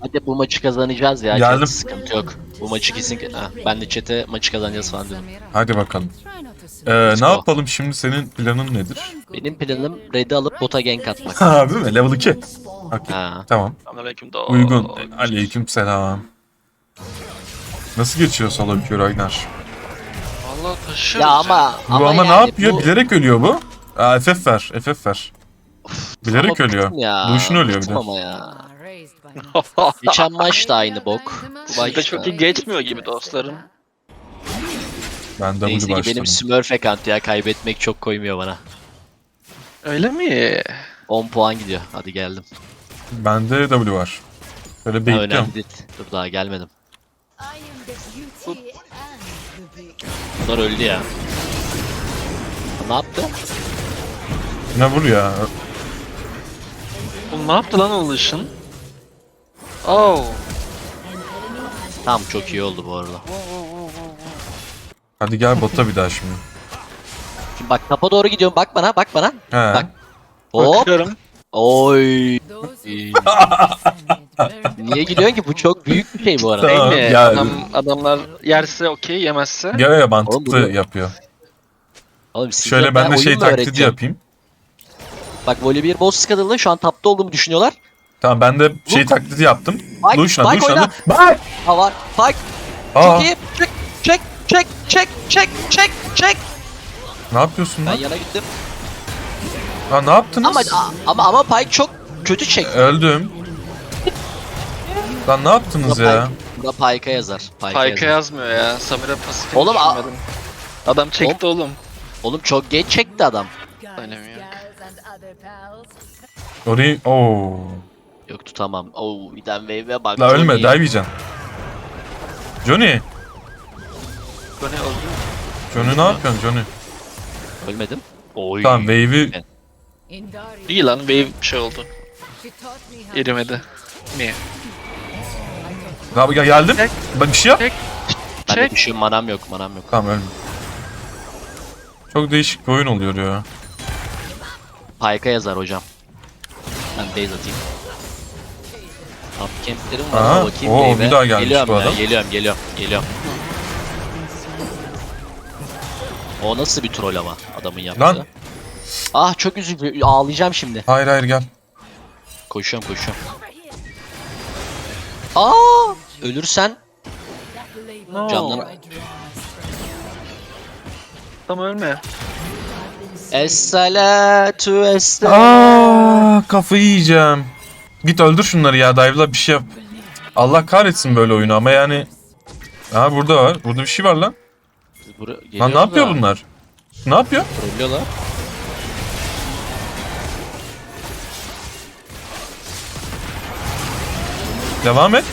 Hadi bu maçı kazanacağız ya. Geldim. Sıkıntı yok. Bu maçı kesin... Ha, ben de chat'e maçı kazanacağız falan dedim. Hadi bakalım. Ee, Let's ne go. yapalım şimdi senin planın nedir? Benim planım red'i alıp bota gank atmak. Ha değil mi? Level 2. Okey. ha. Tamam. Aleyküm da. Uygun. Aleyküm selam. Nasıl geçiyor solo queue Ragnar? Valla taşıyoruz. Ya ama... Bu ama, ne yani yapıyor? bu- Bilerek ölüyor bu. Aa, FF ver. FF ver. Bilerek Ama ölüyor. bıktım Ya. Duşun ölüyor bir bıktım de. ama ya. Geçen maç da aynı bok. Bu maç Sizde çok iyi geçmiyor gibi dostlarım. Ben W Neyse ki başladım. benim Smurf account ya kaybetmek çok koymuyor bana. Öyle mi? 10 puan gidiyor. Hadi geldim. Bende W var. Böyle Ha, bekliyorum. önemli değil. Dur daha gelmedim. Bunlar öldü ya. Ne yaptı? Ne vur ya? Oğlum ne yaptı lan o ışın? Oh. Tamam çok iyi oldu bu arada. Hadi gel bota bir daha şimdi. Şimdi bak tapa doğru gidiyorum. Bak bana bak bana. He. Bak. Hop. Bakıyorum. Oy. Niye gülüyorsun ki? Bu çok büyük bir şey bu arada. Tamam. Değil mi? ya- Adam, adamlar yerse okey yemezse. Ya ya Oğlum mantıklı bunu- yapıyor. Oğlum siz Şöyle ben de oyun şey mu taklidi öğreteceğim? yapayım. Bak voley bir boss skadalı şu an tapta olduğumu düşünüyorlar. Tamam ben de şey taklidi yaptım. Bak, Duşla bak duşla. oyna. Bak! Ha var. Bak. Aa, Çok iyi. Çek. Çek. Çek. Çek. Çek. Çek. Çek. ne yapıyorsun Ben lan? yana gittim. Ha ne yaptınız? Ama ama ama Pike çok kötü çekti. Öldüm. Lan ne yaptınız ya? Pike- Burada Pike'a yazar. Pike'a Payka yazar. yazmıyor ya. Samira pasif. Oğlum, a- Adam çekti oğlum. Oğlum çok geç çekti adam. Önemi yok. Orayı... Oo. Yok tutamam. Oo tane wave'e bak. La ölme yiyeceksin. Johnny. Ne oldu? Johnny ne yapıyorsun Johnny? Ölmedim. Oy. Tamam wave'i... Evet. İyi lan wave bir şey oldu. Erimedi. Mi? Abi gel geldim. Bak bir şey yap. Çek. Ben de Çek. düşüyorum manam yok manam yok. Tamam ölme. Çok değişik bir oyun oluyor ya. Pike'a yazar hocam. Ben base atayım. Top camplerim var. Aha, ama Bakayım oo, bir daha gelmiş geliyorum bu ya, adam. Geliyorum geliyorum geliyorum. O nasıl bir troll ama adamın yaptığı. Lan. Ah çok üzücü. Ağlayacağım şimdi. Hayır hayır gel. Koşuyorum koşuyorum. Aa! Ölürsen No. Camdan- Tam ölme. Es-salatu es Aa, kafayı yiyeceğim. Git öldür şunları ya dive'la bir şey yap. Allah kahretsin böyle oyunu ama yani. Ha burada var. Burada bir şey var lan. Lan ne yapıyor bunlar? Ne yapıyor? Trollüyorlar. Devam et.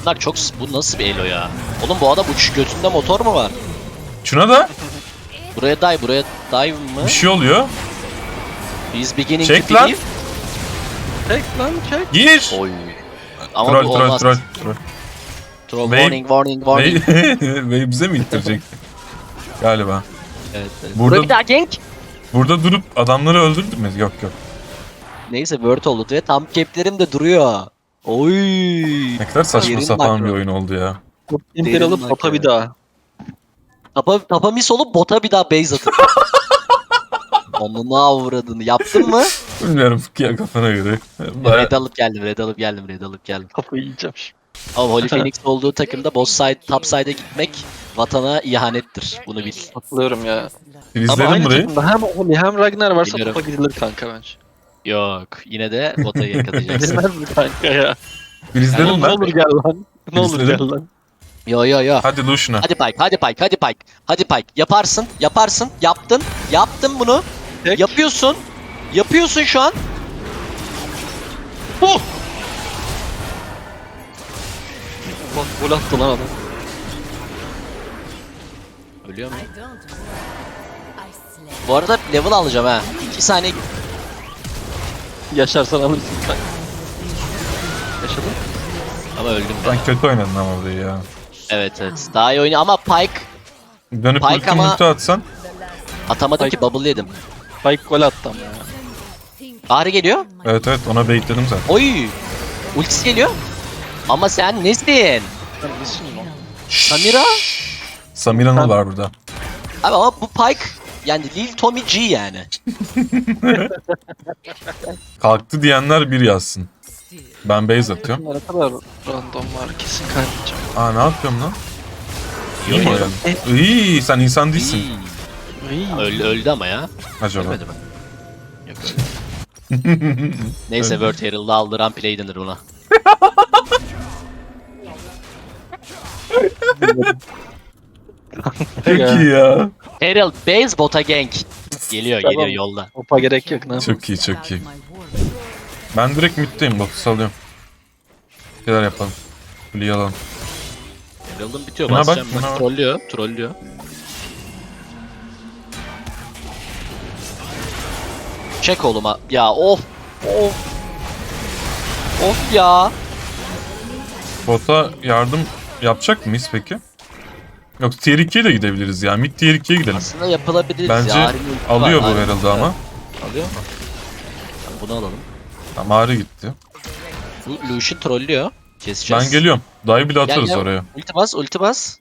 Bunlar çok bu nasıl bir elo ya? Oğlum bu adam uç götünde motor mu var? Şuna da Buraya dive, buraya dive mı? bir şey oluyor. He's beginning Çek to lan. believe. Çek lan çek. Gir. Oy. Ama Troll bu troll olmaz. troll troll. Troll Wave- warning warning warning. Bey, Bey bize mi ittirecek? Galiba. evet, evet. Burada- bir daha gank. Burada durup adamları öldürdü mü? Yok yok. Neyse word oldu ve tam cap'lerim de duruyor. Oy. Ne kadar saçma Yerin sapan makro. bir oyun oldu ya. Derin alıp bak bota ya. bir daha. Tapa, tapa mis olup bota bir daha base atıp. Onun avradını yaptın mı? Bilmiyorum ya kafana göre. Baya- red alıp geldim, red alıp geldim, red alıp geldim. Kafayı yiyeceğim şimdi. Ama Holy Phoenix olduğu takımda boss side, top side'e gitmek vatana ihanettir. Bunu bil. Katılıyorum ya. Ama İzledim aynı burayı. takımda hem Oli hem Ragnar varsa Biliyorum. topa gidilir kanka bence. Yok. Yine de bota yakalayacaksın. Girmez mi kanka ya? Bir Ne izledim olur, ne ben. olur gel lan. Ne olur İzledim. gel lan. yo yo yo. Hadi Lucian'a. Hadi Pike, hadi Pike, hadi Pike. Hadi Pike. Yaparsın, yaparsın. Yaptın, yaptın bunu. Tek. Yapıyorsun. Yapıyorsun şu an. Oh! Bak gol attı lan adam. Ölüyor mu? Bu arada level alacağım ha. 2 saniye Yaşarsan alırsın kanka. Yaşadın. ama öldüm ben. Ben kötü oynadın ama burayı ya. Evet evet. Daha iyi oynuyor ama Pike Dönüp Pike ulti ama- atsan. atamadım Pike- ki bubble yedim. Spike gol attı ama ya. Ahri geliyor. Evet evet ona baitledim zaten. Oy. Ultisi geliyor. Ama sen nesin? Samira? Samira'nın var burada. Abi ama bu Pike yani Lil Tommy G yani. Kalktı diyenler bir yazsın. Ben base atıyorum. Ne kadar random var kesin kaybedeceğim. Aa ne yapıyorum lan? İyi mi? İyi sen insan değilsin. İyi. Öldü, öldü ama ya. Acaba. Ölmedi mi? Yok öyle. Neyse Word Herald'ı aldıran play denir buna. Çok iyi ya. Herald base bota gank. Geliyor Tamam. geliyor yolda. Hopa gerek yok ne Çok iyi çok iyi. Ben direkt middeyim botu salıyorum. Bir şeyler yapalım. Kuleyi alalım. Herald'ın bitiyor Buna bak, basacağım. buna Bak, bak. trollüyor trollüyor. Çek oğluma. Ya of. Of. Of ya. Bota yardım yapacak mıyız peki? Yok tier 2'ye de gidebiliriz ya. Mid tier 2'ye gidelim. Aslında yapılabilir. Bence ya. Alıyor bu herhalde ama. Alıyor mu? Tamam, bunu alalım. Ama Ari gitti. Bu Lucian trollüyor. Keseceğiz. Ben geliyorum. Dive bile atarız gel. oraya. Ulti bas, ulti bas.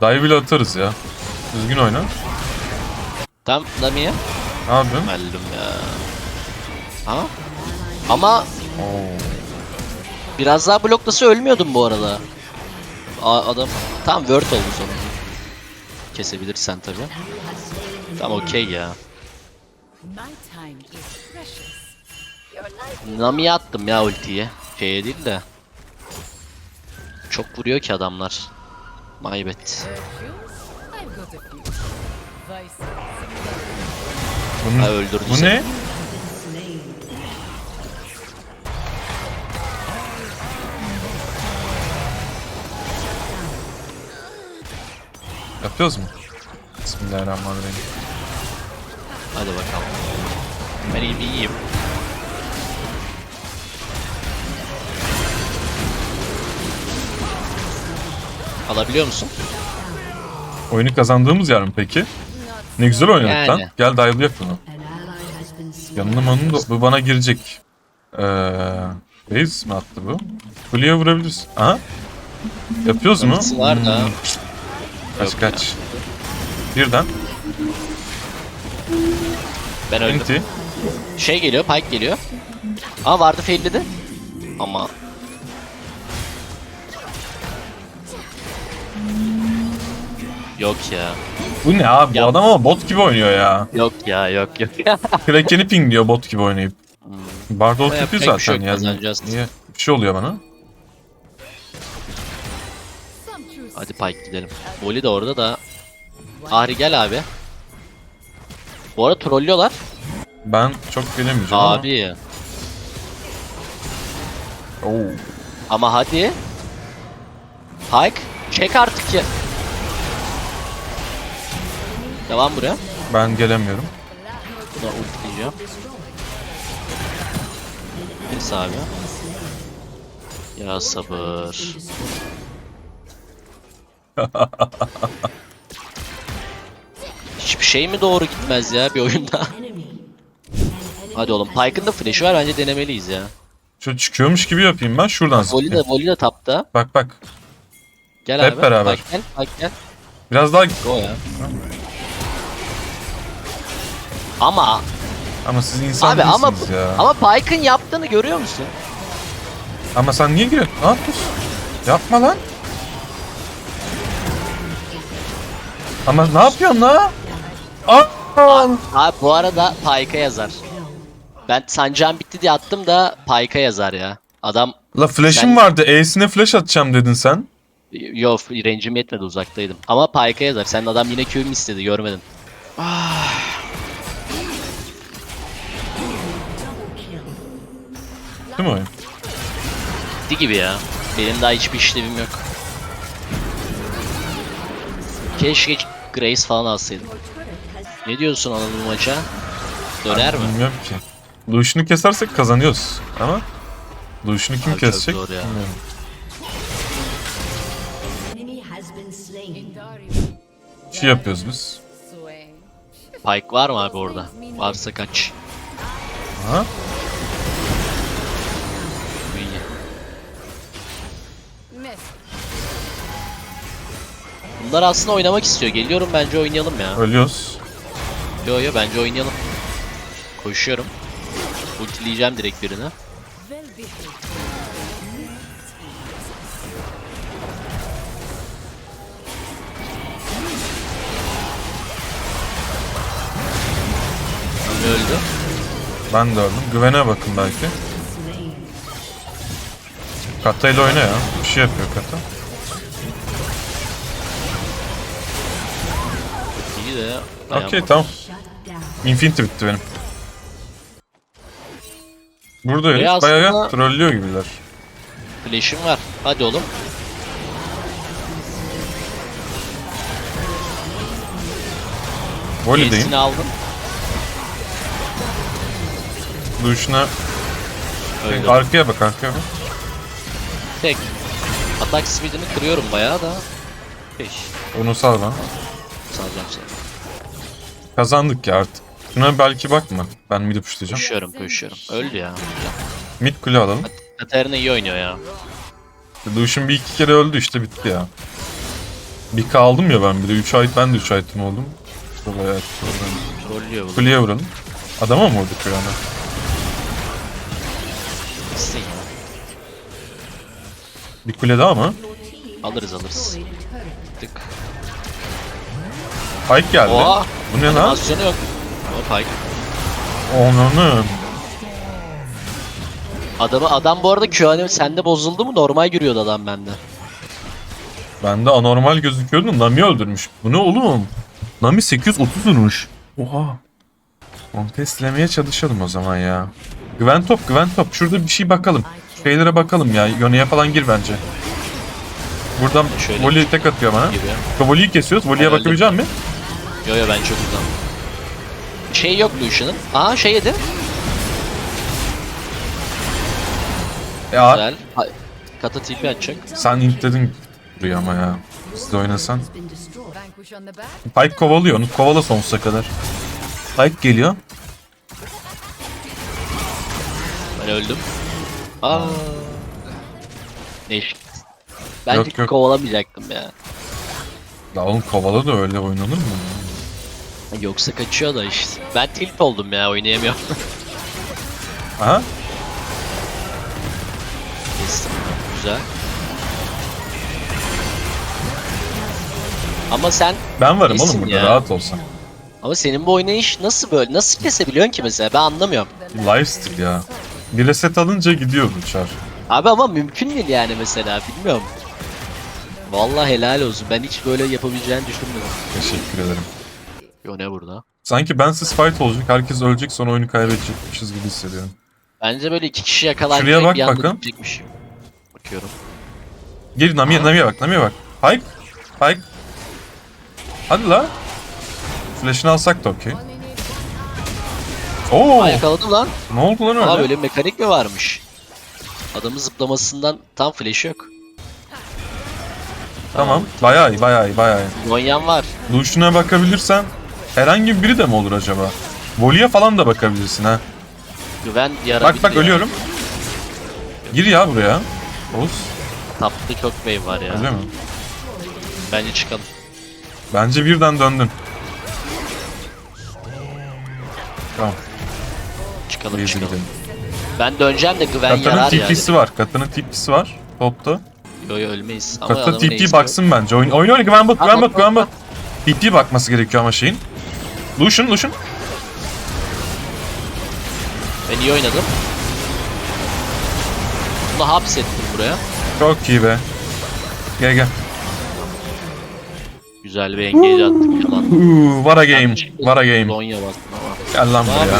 Dive bile atarız ya. Düzgün oyna. Tamam, Nami'ye. Ne yapıyorsun? Öldüm ya. Ha? Ama Oo. biraz daha bloklası ölmüyordum bu arada. A- adam tam word oldu sonunda. Kesebilirsen tabi. Tamam okey ya. Nami'ye attım ya ultiyi. Şeye değil de. Çok vuruyor ki adamlar. My Ha öldürdü bu seni. ne? Yapıyoruz mu? Bismillahirrahmanirrahim. Hadi bakalım. Ben iyi bir iyiyim. Alabiliyor musun? Oyunu kazandığımız yer mi peki? Ne güzel oynadık Yani. lan. Gel dive'layak bunu. Yanına manın da bu bana girecek. Ee, base mi attı bu? Kuleye vurabiliriz. Aha. Yapıyoruz mu? Var da. Hmm. Kaç Yok kaç. Birden. Ben öldüm. Enti. Şey geliyor, Pike geliyor. Aa vardı failledi. Ama Yok ya. Bu ne abi? Bu Ya- adam ama bot gibi oynuyor ya. Yok ya, yok yok. Kraken'i pingliyor bot gibi oynayıp. Bardol Ama yapıyor yapacak bir şey zaten yok, yani. kazanacağız. Niye? Bir şey oluyor bana. Hadi Pike gidelim. Voli de orada da. Ahri gel abi. Bu arada trollüyorlar. Ben çok gelemeyeceğim ama. Abi. Oo. Ama hadi. Pike. Çek artık ya. Devam buraya. Ben gelemiyorum. Buna ultileyeceğim. Neyse abi. Ya sabır. Hiçbir şey mi doğru gitmez ya bir oyunda? Hadi oğlum Pike'ın da flash'ı var bence denemeliyiz ya. Şöyle çıkıyormuş gibi yapayım ben şuradan Voli de, zıplayayım. Voli de tapta. Bak bak. Gel Hep abi. beraber. Pike gel, Pike gel. Biraz daha Go ya. Ama ama siz insan abi ama değilsiniz ya. ama Pike'ın yaptığını görüyor musun? Ama sen niye giriyorsun? Ne yapıyorsun? Yapma lan. Ama ne yapıyorsun la? Aa! Abi bu arada Pike'a yazar. Ben sancağım bitti diye attım da Pike'a yazar ya. Adam La flash'im Ben- vardı. E'sine flash atacağım dedin sen. yo range'im yetmedi uzaktaydım. Ama Pike'a yazar. Sen adam yine Q'm istedi görmedin. Değil mi oyun? Bitti gibi ya. Benim daha hiçbir işlevim yok. Keşke Grace falan alsaydım. Ne diyorsun Anadolu maça? Döner mi? Bilmiyorum ki. Lucian'ı kesersek kazanıyoruz. Ama Lucian'ı kim Abi çok kesecek? zor ya. Bilmiyorum. Şey yapıyoruz biz. Pike var mı abi orada? Varsa kaç. Ha? Bunlar aslında oynamak istiyor. Geliyorum bence oynayalım ya. Ölüyoruz. Yo yo bence oynayalım. Koşuyorum. Ultileyeceğim direkt. Öyle öldü. Ben de öldüm. Güvene bakın belki. Kata ile oyna ya. Bir şey yapıyor Kata. De Okey dayanmadı. tamam. Infinity bitti benim. Burada herif Ve bayağı aslında- trollüyor gibiler. Flash'im var. Hadi oğlum. Voli'deyim. Ace'ini aldım. Duşuna Öldü. arkaya bak arkaya bak. Tek. Atak speed'ini kırıyorum bayağı da. Peş. Onu sal bana. Salacağım seni. Kazandık ya artık. Şuna belki bakma. Ben mid pushlayacağım. Koşuyorum koşuyorum. Öldü ya. Mid kule alalım. Katarina iyi oynuyor ya. Duşun bir iki kere öldü işte bitti ya. Bir kaldım ya ben bir de 3 ay ben de 3 item oldum. Problem. Trollüyor bu. Kuleye vuralım. Adama mı vurduk yani? İsteyin. Bir kule daha mı? Alırız alırız. Tık. Pike geldi. Oha! Bu ne lan? Animasyonu yok. O Pike. Onu Adamı adam bu arada Q sende bozuldu mu? Normal giriyordu adam bende. Bende anormal gözüküyordu. Nami öldürmüş. Bu ne oğlum? Nami 830 vurmuş. Oha. Kontestlemeye çalışalım o zaman ya. Güven top, güven top. Şurada bir şey bakalım. Şeylere bakalım ya. Yone'ye falan gir bence. Buradan Şöyle. voleyi tek atıyor bana. Voleyi kesiyoruz. Voleye bakabilecek misin? Yo yo ben çok uzam. Şey yok Lucian'ın. Aa şey yedi. Ya Güzel. Ha- Kata TP atacak. sen intledin buraya ama ya. Siz de oynasan. Vanquish on the back. Pike kovalıyor. Onu kovala sonsuza kadar. Pike geliyor. Ben öldüm. Aa. Değişik. Bence Yok, yok. kovalamayacaktım ya. Ya oğlum kovala da öyle oynanır mı? Yoksa kaçıyor da işte. Ben tilt oldum ya oynayamıyorum. Aha. Kestim. Güzel. Ama sen Ben varım İyisin oğlum burada ya. rahat olsan. ama senin bu oynayış nasıl böyle nasıl kesebiliyorsun ki mesela ben anlamıyorum. Lifestyle ya. Bir reset alınca gidiyor bu çar. Abi ama mümkün değil yani mesela bilmiyorum. Vallahi helal olsun. Ben hiç böyle yapabileceğini düşünmüyorum. Teşekkür ederim. Yo ne burada? Sanki bensiz fight olacak, herkes ölecek sonra oyunu kaybedecekmişiz gibi hissediyorum. Bence böyle iki kişi yakalanacak Şuraya bak bir anda bakın. Bakıyorum. Gel Nami'ye, Nami'ye bak, Nami'ye bak. Pike, Pike. Hadi la. Flash'ını alsak da okey. Oo, Aa yakaladım lan. ne oldu lan öyle? Aa böyle mekanik mi varmış? Adamın zıplamasından tam flash yok. Tamam, bayağı iyi, bayağı iyi, bayağı iyi. Gonyan var. Lucian'a bakabilirsen herhangi biri de mi olur acaba? Voli'ye falan da bakabilirsin ha. Güven yara Bak bak ya. ölüyorum. Gir ya buraya. Oğuz, çok wave var ya. öyle mi? Bence çıkalım. Bence birden döndün. Tamam, Çıkalım base'e çıkalım. gidelim. Ben döneceğim de güven Kata'nın yarar ya. TP'si var. Kata'nın TP'si var. Topta. Yo yo ölmeyiz. Ama Kata TP baksın bence. Oyun oyun oyun güven bak güven bak, güven bak. TP bakması gerekiyor ama şeyin. Lucian Lucian. Ben iyi oynadım. Bunu hapsettim buraya. Çok iyi be. Gel gel. Güzel bir engage attık yalan. Uuu, what a game. What a game. Zonya bastım ama. Gel lan Ne buraya.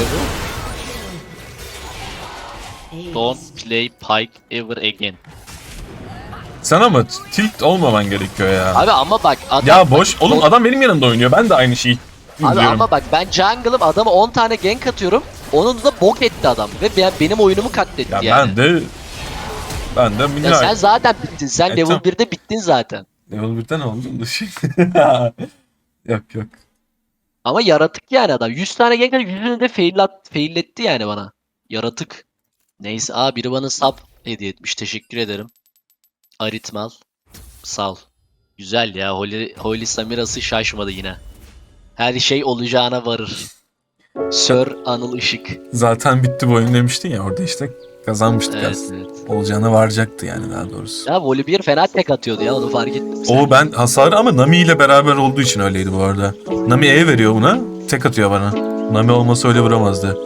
Don't play Pike ever again. Sen ama tilt olmaman gerekiyor ya. Abi ama bak adam... Ya boş. Oğlum adam benim yanımda oynuyor. Ben de aynı şeyi Abi ama bak ben jungle'ım adama 10 tane gank atıyorum. Onun da bok etti adam. Ve ben, benim oyunumu katletti Ya yani. ben de ben de Ya sen zaten bittin. Sen E, level tamam. 1'de bittin zaten. Level 1'den oldum da şey. yok yok. Ama yaratık yani adam. 100 tane gank atıp yüzünü de faillat, failletti yani bana. Yaratık. Neyse. Aa biri bana sub hediye etmiş. Teşekkür ederim. Aritmal. Sal. Güzel ya. Holy, Holy Samira'sı şaşmadı yine. Her şey olacağına varır. Sir Anıl Işık. Zaten bitti bu oyun demiştin ya orada işte kazanmıştık Evet, aslında. evet. Olacağına varacaktı yani daha doğrusu. Ya Volibear fena tek atıyordu ya onu fark ettim. O ben hasarı ama Nami ile beraber olduğu için öyleydi bu arada. Nami E veriyor buna, tek atıyor bana. Nami olmasa öyle vuramazdı.